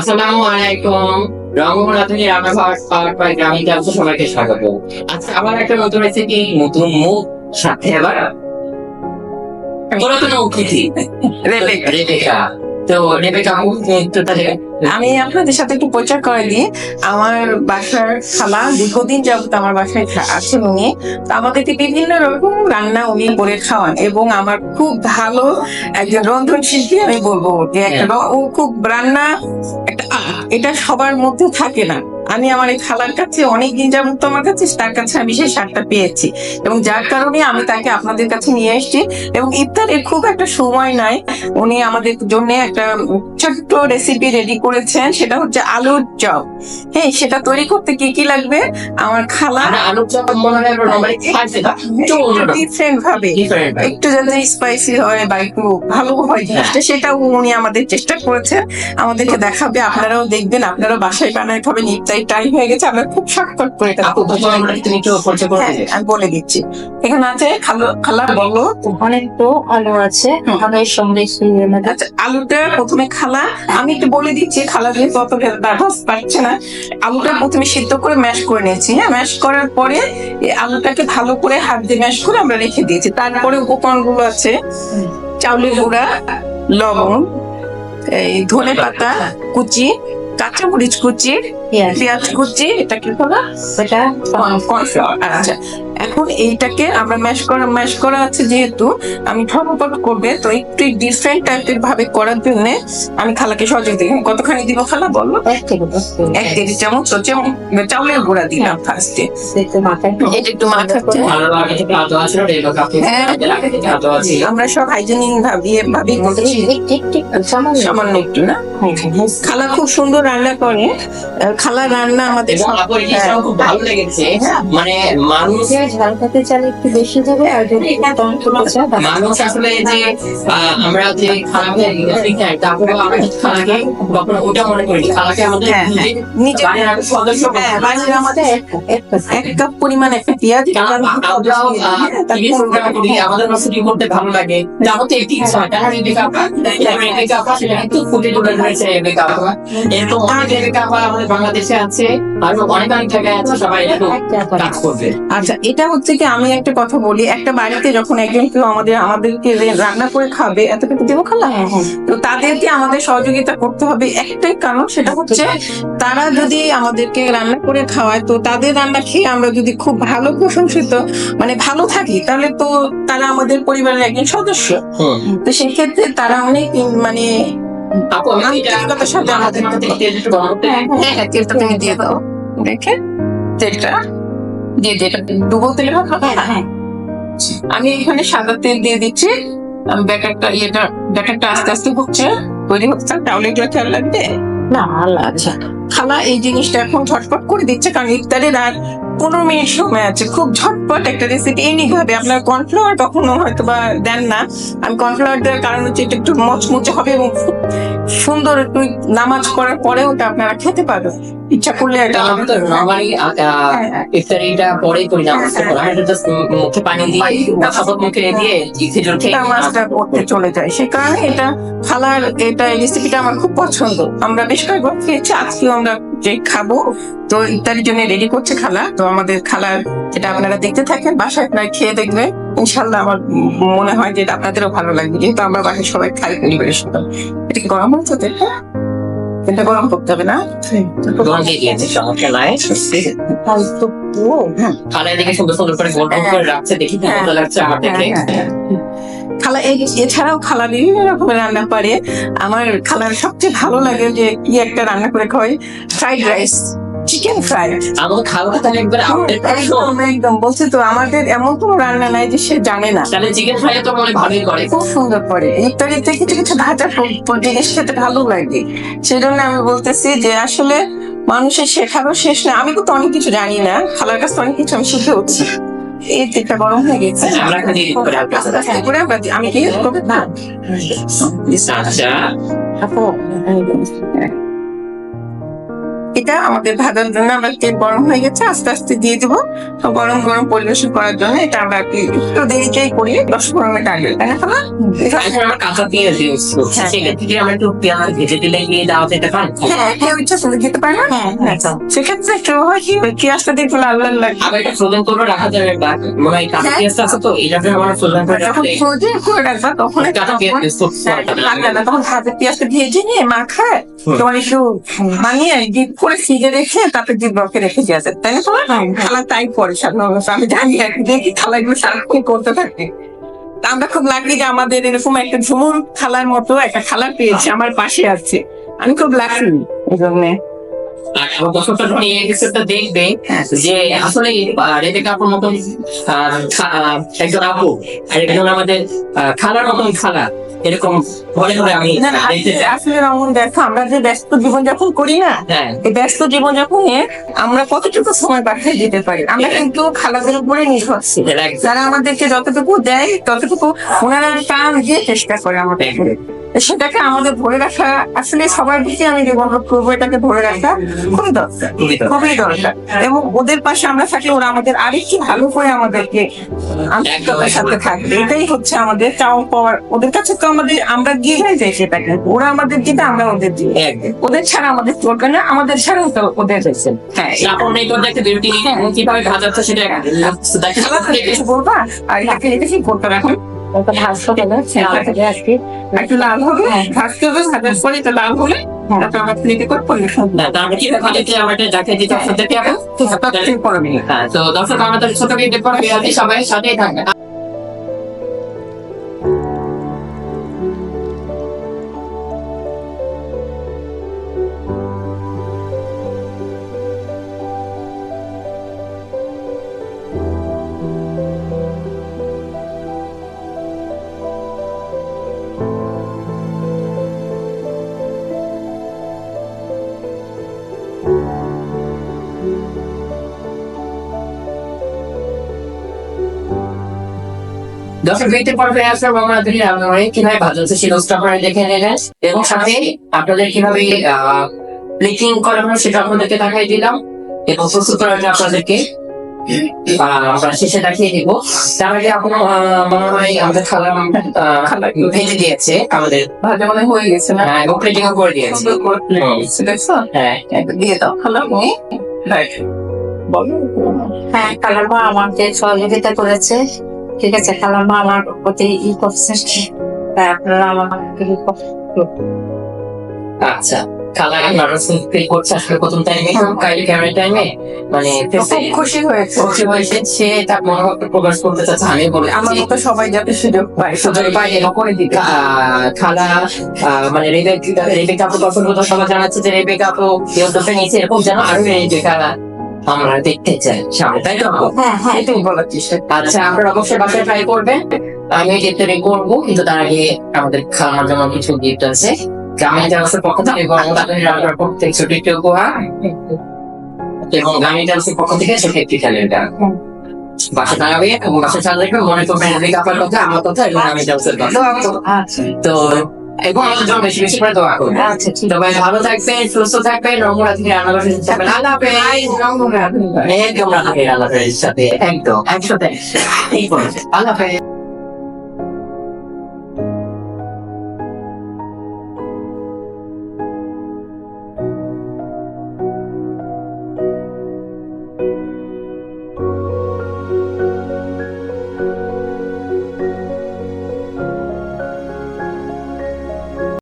আসসালামু আলাইকুম। রংপুর রাধুনি রান্না পাওয়ার পর গ্রামীণ ক্যাম্প সবাইকে স্বাগত। আচ্ছা আবার একটা নতুন রেসিপি নতুন মুখ সাথে আবার পুরাতন অতিথি রেবেকা। রেবেকা। তো রেবেকা মুখ তো তাহলে আমি আপনাদের সাথে একটু পরিচয় করে দিই। আমার বাসার খালা দীর্ঘদিন যাবত আমার বাসায় আছেন উনি। তো আমাদেরকে বিভিন্ন রকম রান্না উনি করে খাওয়ান এবং আমার খুব ভালো একজন রন্ধন শিল্পী আমি বলব যে একটা ও খুব রান্না একটা এটা সবার মধ্যে থাকে না। আমি আমার এই খালার কাছে অনেক দিন যাবত আমার কাছে তার কাছে আমি সেই স্বাদটা পেয়েছি। এবং যার কারণে আমি তাকে আপনাদের কাছে নিয়ে এসেছি। এবং ইফতারের খুব একটা সময় নাই। উনি আমাদের জন্য একটা ছোট্ট রেসিপি রেডি করেছেন সেটা হচ্ছে আলুর চপ। হ্যাঁ সেটা তৈরি করতে কি কি লাগবে? আমার খালা আলুর চপ মনে হয় সেটা। ডিফারেন্ট ভাবে। একটু যাতে স্পাইসি হয় বা একটু ভালো হয় জিনিসটা সেটাও উনি আমাদের চেষ্টা করেছেন। আমাদেরকে দেখাবে আপনারাও দেখবেন আপনারাও বাসায় বানায় খাবেন ইফতারি টাইম হয়ে গেছে আমরা খুব শর্টকাট করে এটা হ্যাঁ, আমি বলে দিচ্ছি। এখানে আছে খালো খালা বলো। অনেক তো আলু আছে আলুর সঙ্গে আচ্ছা আলুটা প্রথমে খালা আমি একটু বলে দিচ্ছি খালা যেহেতু অত নার্ভাস পাচ্ছে না আলুটা প্রথমে সিদ্ধ করে ম্যাশ করে নিয়েছি। হ্যাঁ ম্যাশ করার পরে আলুটাকে ভালো করে হাত দিয়ে ম্যাশ করে আমরা রেখে দিয়েছি। তারপরে উপকরণগুলো আছে চাউলের গুঁড়া লবণ এই ধনে পাতা কুচি কাঁচা মরিচ কুচি পেঁয়াজ কুচি এটা কি বলা এটা কর্নফ্লাওয়ার। আচ্ছা এখন এইটাকে আমরা ম্যাশ করা ম্যাশ করা আছে যেহেতু আমি ঠকপট করবে তো একটু ডিফারেন্ট টাইপের ভাবে করার জন্য আমি খালাকে সহযোগিতা। কতখানি দিব খালা বলো? এক এক চামচ হচ্ছে চাউলের গুঁড়া দিলাম ফার্স্টে এটা একটু মাখাচ্ছে ভালো লাগে থেকে আদো আছে রেবেকা আপনি হ্যাঁ। আমরা সব হাইজেনিক ভাবি ভাবি করছি ঠিক ঠিক ঠিক সামান্য একটু। না? হ্যাঁ, হ্যাঁ। খালা খুব সুন্দর রান্না করে। খালা রান্না আমাদের খুব ভালো লেগেছে। মানে মানুষ যে ঝাল খেতে চাইলে একটু বেশি দেবে আর যদি কম খেতে চায় মানুষ আসলে যে আমরা যে খালাকে খাই তারপরে আমরা খালাকে কখনো ওটা মনে করি খালাকে আমাদের। নিজে সদস্য বাড়ির আমাদের এক কাপ পরিমাণ একটা পেঁয়াজ কারণ আমরাও আহ, করতে করি, আমাদের মাসুদি করতে ভালো লাগে? যাবতীয় একটি ইচ্ছা কারণ রেবেকা আপা রেবেকা আপা সেটা কিন্তু ফুটে তুলে ধরেছে রেবেকা এরকম অনেক রেবেকা আমাদের বাংলাদেশে আছে আর অনেক অনেক জায়গায় আছে সবাই। কাজ করবে। আচ্ছা এটা হচ্ছে কি আমি একটা কথা বলি একটা বাড়িতে যখন একজন কেউ আমাদের আমাদেরকে রান্না করে খাবে এত কিন্তু দেবো খালা? হ্যাঁ, হ্যাঁ। তো তাদেরকে আমাদের সহযোগিতা করতে হবে একটাই কারণ সেটা হচ্ছে তারা যদি আমাদেরকে রান্না করে খাওয়ায় তো তাদের রান্না খেয়ে আমরা যদি খুব ভালো প্রশংসিত মানে ভালো থাকি তাহলে তো তারা আমাদের পরিবারের একজন সদস্য। তো সেক্ষেত্রে তারা অনেক মানে আন্তরিকতার সাথে আমাদের হ্যাঁ হ্যাঁ তেলটা তুমি দিয়ে দাও। দেখে তেলটা দিয়ে যেটা ডুবো তেলে ভালো হ্যাঁ, হ্যাঁ। আমি এখানে সাদা তেল দিয়ে দিচ্ছি। ব্যাটারটা ইয়েটা ব্যাটারটা আস্তে আস্তে হচ্ছে তৈরি হচ্ছে। তাহলে এগুলো খেয়াল লাগবে না আল্লাহ আচ্ছা। খালা এই জিনিসটা এখন ঝটপট করে দিচ্ছে কারণ ইফতারের আর পনেরো মিনিট সময় আছে। খুব ঝটপট একটা রেসিপি ইউনিক হবে আপনার কর্নফ্লাওয়ার কখনো হয়তো বা দেন না। আমি কর্নফ্লাওয়ার দেওয়ার কারণ হচ্ছে এটা একটু মচমচে হবে এবং খুব সুন্দর একটু নামাজ করার পরে ওটা আপনারা খেতে পারবেন। ইচ্ছা করলে এটা এটা আমি তো নরমালি ইফতারিটা পরেই করি না হ্যাঁ, এটা জাস্ট মুখে পানি দিয়ে মুখে দিয়ে খেজুর খেয়ে নামাজটা করতে চলে যায়। সেই কারণে এটা খালার এটা রেসিপিটা আমার খুব পছন্দ। আমরা বেশ কয়েকবার খেয়েছি আজকেও আমরা যে খাব তো ইত্যাদির জন্য রেডি করছে খালা। তো আমাদের খালার যেটা আপনারা দেখতে থাকেন বাসায় আপনারা খেয়ে দেখবেন ইনশাল্লাহ আমার মনে হয় যে এটা আপনাদেরও ভালো লাগবে। যেহেতু আমরা বাসায় সবাই খাই পরিবারের সাথে। এটা কি গরম হচ্ছে তো এটা? গরম করতে হবে না? ও খালা এদিকে সুন্দর সুন্দর করে গোল গোল করে রাখছে দেখি কেমন হ্যাঁ। লাগছে আমার দেখে হ্যাঁ, হ্যাঁ, হ্যাঁ। খালা এছাড়াও খালা বিভিন্ন রকমের রান্না পারে আমার খালার সবচেয়ে ভালো লাগে যে কি একটা রান্না করে খাওয়াই। ফ্রাইড রাইস চিকেন ফ্রাই আমার খালাটা তাহলে একবার আমাদের একদম একদম। বলছে তো আমাদের এমন কোনো রান্না নাই যে সে জানে না। তাহলে চিকেন ফ্রাই তো মনে ভালোই করে। খুব সুন্দর করে। ইত্যাদিতে কিছু কিছু ভাজা জিনিস খেতে ভালো লাগে। সেজন্য আমি বলতেছি যে আসলে মানুষের শেখারও শেষ না। আমি কিন্তু অনেক কিছু জানি না। খালার কাছে অনেক কিছু আমি শিখে উঠছি। এই তেলটা গরম হয়ে গেছে। দি- আমি কি না। আচ্ছা। বাকিটা আমাদের ভাজার জন্য আমরা তেল গরম হয়ে গেছে আস্তে আস্তে দিয়ে দিব তো গরম গরম পরিবেশন করার জন্য এটা আমরা আর কি একটু দেরিতেই করি দশ পনেরো মিনিট আগে তাই না খালা? আমার কাঁচা পেঁয়াজ ইউজ করছি। সেক্ষেত্রে কি একটু পেঁয়াজ ভেজে দিলে গিয়ে দাও যেতে পারি হ্যাঁ কেউ ইচ্ছা করে খেতে পারে না হ্যাঁ সেক্ষেত্রে একটু হয় কি পেঁয়াজটা দিয়ে লাল লাল লাগে আবার এটা ফ্রোজেন করে রাখা যাবে বা মানে কাঁচা। পেঁয়াজটা আছে তো এটাকে আমার ফ্রোজেন করে যখন ফ্রোজেন করে রাখবা তখন কাঁচা পেঁয়াজ use করতে হবে না। লাগবে না তখন ভাতের পেঁয়াজটা ভেজে নিয়ে মাখায় তোমার একটু বানিয়ে ডিপ করে ফ্রিজে রেখে তারপরে ডিপ বরফে রেখে দেওয়া যায় তাই না তোমার খালা তাই করে সাধারণত আমি জানি আর কি, দেখি খালাগুলো সারাক্ষণ করতে থাকে। আমরা খুব লাকি যে আমাদের এরকম একটা ঝুমুর খালার মতো একটা খালা পেয়েছি আমার পাশে আছে। আমি খুব লাকি এই জন্যে। আমার দেখবে যে আসলে আহ, রেবেকা আপুর মতন আহ, একজন আপু আর একজন আমাদের খালার মতন খালা। এরকম বলে করে আমি। আসলে রমন দেখো আমরা যে ব্যস্ত জীবন যাপন করি না হ্যাঁ। এই ব্যস্ত জীবনযাপনে আমরা কতটুকু সময় পাঠিয়ে দিতে পারি? আমরা কিন্তু খালাদের উপরে নির্ভরশীল. যারা আমাদেরকে যতটুকু দেয় ততটুকু ওনারা টান দিয়ে চেষ্টা করে আমাদের সেটাকে আমাদের ধরে রাখা আসলে সবার দিকে আমি যে অনুরোধ করব এটাকে ধরে রাখা খুবই দরকার খুবই দরকার। এবং ওদের পাশে আমরা থাকলে ওরা আমাদের আরেকটু ভালো করে আমাদেরকে আন্তরিকতার সাথে থাকবে। এটাই হচ্ছে আমাদের চাও পাওয়ার। ওদের কাছে তো আমাদের আমরা দিয়ে যাই সেটা কিন্তু ওরা আমাদের দিতে আমরা ওদের দিই। ওদের ছাড়া আমাদের চলবে না আমাদের ছাড়াও তো ওদের হয়েছে হ্যাঁ তোর কীভাবে ভাজাচ্ছে সেটা দেখে কিছু বলবা? আর এটাকে এটা কি করতে এখন? ওটা ভাজতে সেটা থেকে আসছি। একটু লাল হবে। ভাজতে হবে ভাজার পরে তো লাল হলে তারপর আমরা প্লেটে করে পরিবেশন তারপরে কীভাবে ভাজাচ্ছে আমাকে যাকে দিতে হবে তারপর নিলে। হ্যাঁ। তো দর্শক আমাদের ছোট ভিডিও পর সবাই সাথেই থাকবে। দর্শক ভিডিও পর ফিরে আসলাম আমরা দুই রান্নাঘরে কীভাবে ভাজছে সেই রোস্ট আপনারা দেখে নিলেন। এবং সাথে আপনাদের কীভাবে প্লেটিং করানো সেটা আপনাদেরকে দেখাই দিলাম। এবং প্রস্তুত জন্য আপনাদেরকে আমরা শেষে দেখিয়ে দিব। আগে এখনও মনে হয় আমাদের খালা ভেজে দিয়েছে আমাদের। ভাজা মনে হয়ে গেছে না? হ্যাঁ, এবং প্লেটিং করে দিয়েছে। দিয়েছে, দেখছ? হ্যাঁ। দিয়ে দাও রাইট বলো হ্যাঁ। কালামা আমাকে সহযোগিতা করেছে। ঠিক আছে কালামা আমার প্রতি ই করছে তাই আপনারা আমাকে আচ্ছা খালা নার্ভাস ফিল করছে আসলে প্রথম টাইমে কাইলি ক্যামেরা টাইমে মানে খুব খুশি হয়েছে। খুশি হয়েছে সে তার মনোভাব প্রকাশ করতে চাচ্ছে আমি বলে আমার মতো সবাই যাতে সুযোগ পায়। সুযোগ পায় এবং করে দিবে আহ, খালা আহ, মানে রেবেক রেবেক আপু পছন্দ তো সবাই জানাচ্ছে যে রেবেক আপু এরকম যেন আরও রেবেকা আমরা দেখতে চাই সামনে তাই তো? হ্যাঁ হ্যাঁ। এটাই বলার চেষ্টা। আচ্ছা আপনারা অবশ্যই বাসায় ট্রাই করবেন আমি দেখতে করব কিন্তু তার আগে আমাদের খাওয়ার জন্য কিছু গিফট আছে। গ্রামীণ জানাসের পক্ষ থেকে এবং তাদের রান্নার পক্ষ থেকে ছোট একটি উপহার। এবং গ্রামীণ জানাসের পক্ষ থেকে ছোট একটি ক্যালেন্ডার বাসা টাঙাবে এবং বাসা চালা রাখবে মনে করবেন আপার কথা আমার কথা এবং গ্রামীণ জানাসের কথা। আচ্ছা। তো এবং আমাদের জন্য বেশি বেশি করে দোয়া করবেন আচ্ছা ঠিক ভালো থাকবেন সুস্থ থাকবেন রঙরা থেকে রান্না বাসা থাকবেন। আল্লাহ হাফেজ। একদম রান্না আল্লাহ হাফেজ সাথে একদম একসাথে। আল্লাহ হাফেজ।